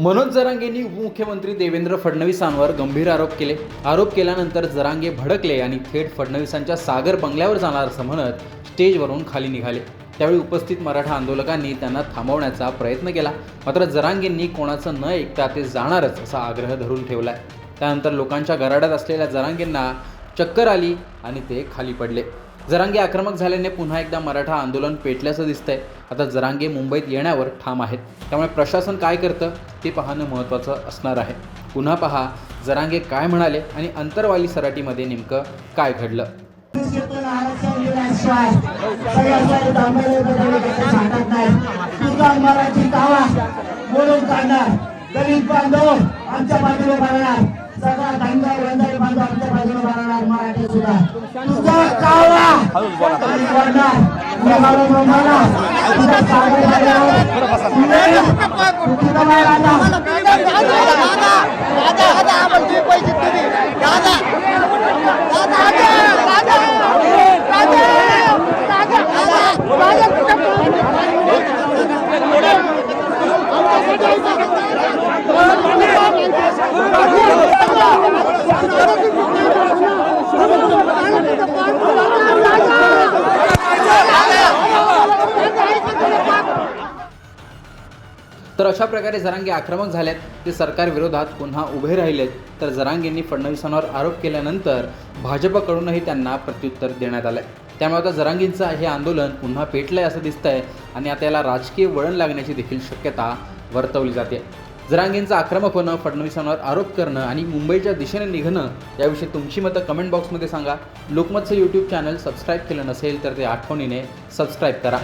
मनोज जरांगेंनी उपमुख्यमंत्री देवेंद्र फडणवीसांवर गंभीर आरोप केले. आरोप केल्यानंतर जरांगे भडकले आणि थेट फडणवीसांच्या सागर बंगल्यावर जाणार असं म्हणत स्टेजवरून खाली निघाले. त्यावेळी उपस्थित मराठा आंदोलकांनी त्यांना थांबवण्याचा प्रयत्न केला. मात्र जरांगेंनी कोणाचं न ऐकता ते जाणारच असा आग्रह धरून ठेवलाय. त्यानंतर लोकांच्या गराड्यात असलेल्या जरांगेंना चक्कर आली आणि ते खाली पडले. जरांगे आक्रमक झाल्याने पुन्हा एकदा मराठा आंदोलन पेटल्याचं दिसतंय. आता जरांगे मुंबईत येण्यावर ठाम आहेत. त्यामुळे प्रशासन काय करतं? ते पाहणं महत्त्वाचं असणार आहे. पुन्हा पहा जरांगे काय म्हणाले आणि अंतरवाली सराटीमध्ये नेमकं काय घडलं? दलित बांधव आमच्या बाजूने भरणार सगळा धंदा वंदारी बांधव आमच्या बाजूने भरणार मराठी सुद्धा तुझा कावा दलित बांधणार निघालो ब्रह्माला तुझा सागर झाल्यावर तू तिथं नाही राहणार तर अशा प्रकारे जरांगे आक्रमक झालेत ते सरकारविरोधात पुन्हा उभे राहिलेत. तर जरांगेंनी फडणवीसांवर आरोप केल्यानंतर भाजपकडूनही त्यांना प्रत्युत्तर देण्यात आलंय. त्यामुळे आता जरांगींचं हे आंदोलन पुन्हा पेटलंय असं दिसतंय आणि आता याला राजकीय वळण लागण्याची देखील शक्यता वर्तवली जाते. जरांगींचं आक्रमक होणं फडणवीसांवर आरोप करणं आणि मुंबईच्या दिशेने निघणं याविषयी तुमची मतं कमेंट बॉक्समध्ये सांगा. लोकमतचं यूट्यूब चॅनल सबस्क्राईब केलं नसेल तर ते आठवणीने सबस्क्राईब करा.